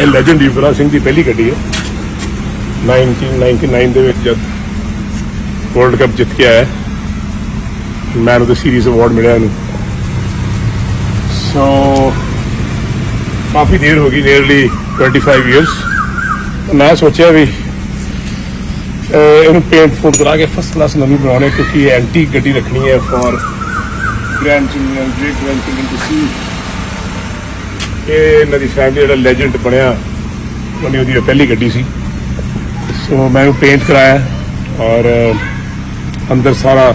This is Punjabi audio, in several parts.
ਇਹ ਲੈਜੈਂਡ ਯੁਵਰਾਜ ਸਿੰਘ ਦੀ ਪਹਿਲੀ ਗੱਡੀ ਹੈ। 1999 ਦੇ ਵਿੱਚ ਜਦ ਵਰਲਡ ਕੱਪ ਜਿੱਤ ਕੇ ਆਇਆ man of the series award ਮਿਲਿਆ ਇਹਨੂੰ। ਸੋ ਕਾਫੀ ਦੇਰ ਹੋ ਗਈ ਨੀਅਰਲੀ 25 ਇਅਰਸ ਮੈਂ ਸੋਚਿਆ ਵੀ ਇਹਨੂੰ ਪੇਂਟ ਫੂਡ ਕਰਾ ਕੇ ਫਸਟ ਕਲਾਸ ਨਵੀਂ ਬਣਾਉਣੇ ਕਿਉਂਕਿ ਇਹ ਐਂਟੀ ਗੱਡੀ ਰੱਖਣੀ ਹੈ for grandchildren great grandchildren too ਸੀ ਇਹ ਇਹਨਾਂ ਦੀ ਫੈਮਿਲੀ ਜਿਹੜਾ ਲੈਜੈਂਡ ਬਣਿਆ, ਉਹਨੇ ਉਹਦੀ ਇਹ ਪਹਿਲੀ ਗੱਡੀ ਸੀ। ਸੋ ਮੈਂ ਉਹਨੂੰ ਪੇਂਟ ਕਰਾਇਆ ਔਰ ਅੰਦਰ ਸਾਰਾ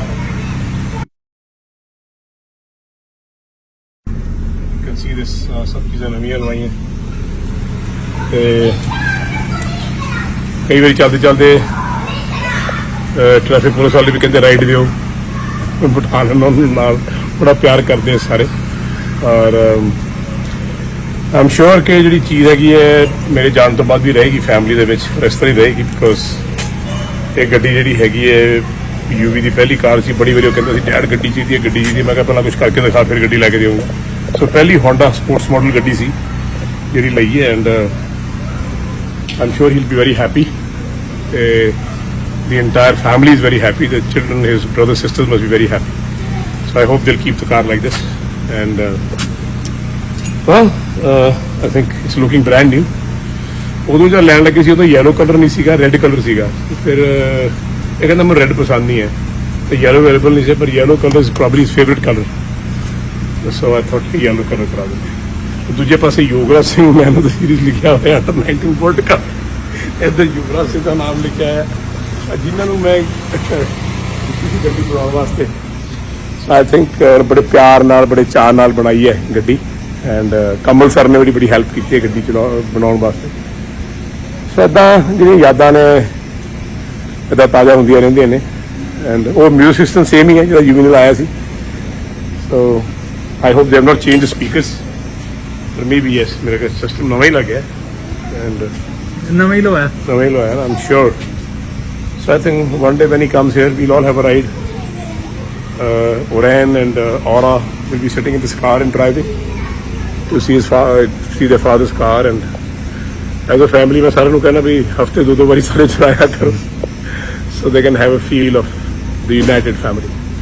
ਕੈਨ ਸੀ ਦਿਸ ਸਭ ਚੀਜ਼ਾਂ ਨਵੀਆਂ ਲਵਾਈਆਂ ਤੇ ਕਈ ਵਾਰੀ ਚੱਲਦੇ ਚੱਲਦੇ ਟ੍ਰੈਫਿਕ ਪੁਲਿਸ ਵਾਲੇ ਵੀ ਕਹਿੰਦੇ ਰਾਈਡ ਦਿਓ। ਬਿਠਾ ਨਾਲ ਬੜਾ ਪਿਆਰ ਕਰਦੇ ਸਾਰੇ। ਔਰ ਆਮ ਸ਼ੋਰ ਕਿ ਜਿਹੜੀ ਚੀਜ਼ ਹੈਗੀ ਹੈ ਮੇਰੇ ਜਾਣ ਤੋਂ ਬਾਅਦ ਵੀ ਰਹੇਗੀ ਫੈਮਿਲੀ ਦੇ ਵਿੱਚ ਇਸ ਤਰ੍ਹਾਂ ਹੀ ਰਹੇਗੀ ਬਿਕੋਜ਼ ਇਹ ਗੱਡੀ ਜਿਹੜੀ ਹੈਗੀ ਹੈ ਯੂਵੀ ਦੀ ਪਹਿਲੀ ਕਾਰ ਸੀ ਬੜੀ ਵਾਰੀ ਉਹ ਕਹਿੰਦਾ ਸੀ ਡੈਡ ਗੱਡੀ ਚਾਹੀਦੀ ਹੈ ਗੱਡੀ ਚਾਹੀਦੀ ਹੈ। ਮੈਂ ਕਿਹਾ ਪਹਿਲਾਂ ਕੁਝ ਕਰਕੇ ਦਿਖਾ ਫਿਰ ਗੱਡੀ ਲੈ ਕੇ ਦੇਵਾਂਗਾ ਸੋ ਪਹਿਲੀ ਹੋਂਡਾ ਸਪੋਰਟਸ ਮਾਡਲ ਗੱਡੀ ਸੀ ਜਿਹੜੀ ਲਈ ਹੈ and uh, I'm sure he'll be very very happy the ਦੀ family is is very happy the his brothers, brother must be very very happy so I hope keep the car like this. And uh, well, uh, I think it's looking brand new. ਉਦੋਂ ਜਦ ਲੈਣ ਲੱਗੇ ਸੀ ਉਦੋਂ ਯੈਲੋ ਕਲਰ ਨਹੀਂ ਸੀਗਾ ਰੈੱਡ ਕਲਰ ਸੀਗਾ। ਫਿਰ ਇਹ ਕਹਿੰਦਾ ਮੈਨੂੰ ਰੈੱਡ ਪਸੰਦ ਨਹੀਂ ਹੈ। ਤੇ ਯੈਲੋ ਅਵੇਲੇਬਲ ਨਹੀਂ ਸੀ ਪਰ yellow colour is probably his favourite colour so I thought ਕਿ ਯੈਲੋ ਕਲਰ ਕਰਾ ਦਿੰਦੇ। ਦੂਜੇ ਪਾਸੇ ਯੋਗਰਾ ਸਿੰਘ ਮੈਂ ਆਫ ਦ ਸੀਰੀਜ਼ ਲਿਖਿਆ ਹੋਇਆ ਅੰਡਰ 19 ਵਰਲਡ ਕੱਪ ਇੱਧਰ ਯੁਵਰਾਜ ਸਿੰਘ ਦਾ ਨਾਮ ਲਿਖਿਆ ਹੈ। ਆਹ ਜਿਨ੍ਹਾਂ ਨੂੰ ਮੈਂ ਕਿਸੇ ਗੱਡੀ ਬਣਾਉਣ ਵਾਸਤੇ ਆਈ ਥਿੰਕ ਬੜੇ ਪਿਆਰ ਨਾਲ ਬੜੇ ਚਾਅ ਨਾਲ ਬਣਾਈ ਹੈ ਗੱਡੀ। ਐਂਡ ਕਮਲ ਸਰ ਨੇ ਵੀ ਬੜੀ ਹੈਲਪ ਕੀਤੀ ਹੈ ਗੱਡੀ ਚਲਾਉ ਬਣਾਉਣ ਵਾਸਤੇ। ਸੋ ਏਦਾਂ ਜਿਹੜੀਆਂ ਯਾਦਾਂ ਨੇ ਏਦਾਂ ਤਾਜ਼ਾ ਹੁੰਦੀਆਂ ਰਹਿੰਦੀਆਂ ਨੇ। ਐਂਡ ਉਹ ਮਿਊਜ਼ਿਕ ਸਿਸਟਮ ਸੇਮ ਹੀ ਹੈ ਜਿਹੜਾ ਯੂਵੀ ਨੇ ਲਾਇਆ ਸੀ। So I hope they have not change the speakers ਪਰ ਮੇਬੀ ਯੈਸ ਮੇਰੇ ਕੋਲ ਸਿਸਟਮ ਨਵਾਂ ਹੀ ਲੱਗਿਆ ਐਂਡ ਨਵਾਂ ਹੀ ਲਵਾਇਆ। ਨਵਾਂ ਹੀ ਲਵਾਇਆ I'm sure so I think one day when he comes here we'll all have a ride uh, Oren and uh, Aura will be sitting in this car and driving to see his fa- see their father's car and as a family ਮੈਂ ਸਾਰਿਆਂ ਨੂੰ ਕਹਿਣਾ ਵੀ ਹਫ਼ਤੇ ਦੋ ਦੋ ਵਾਰੀ ਸਾਰੇ ਚਲਾਇਆ ਕਰੋ so they can have a feel of the united family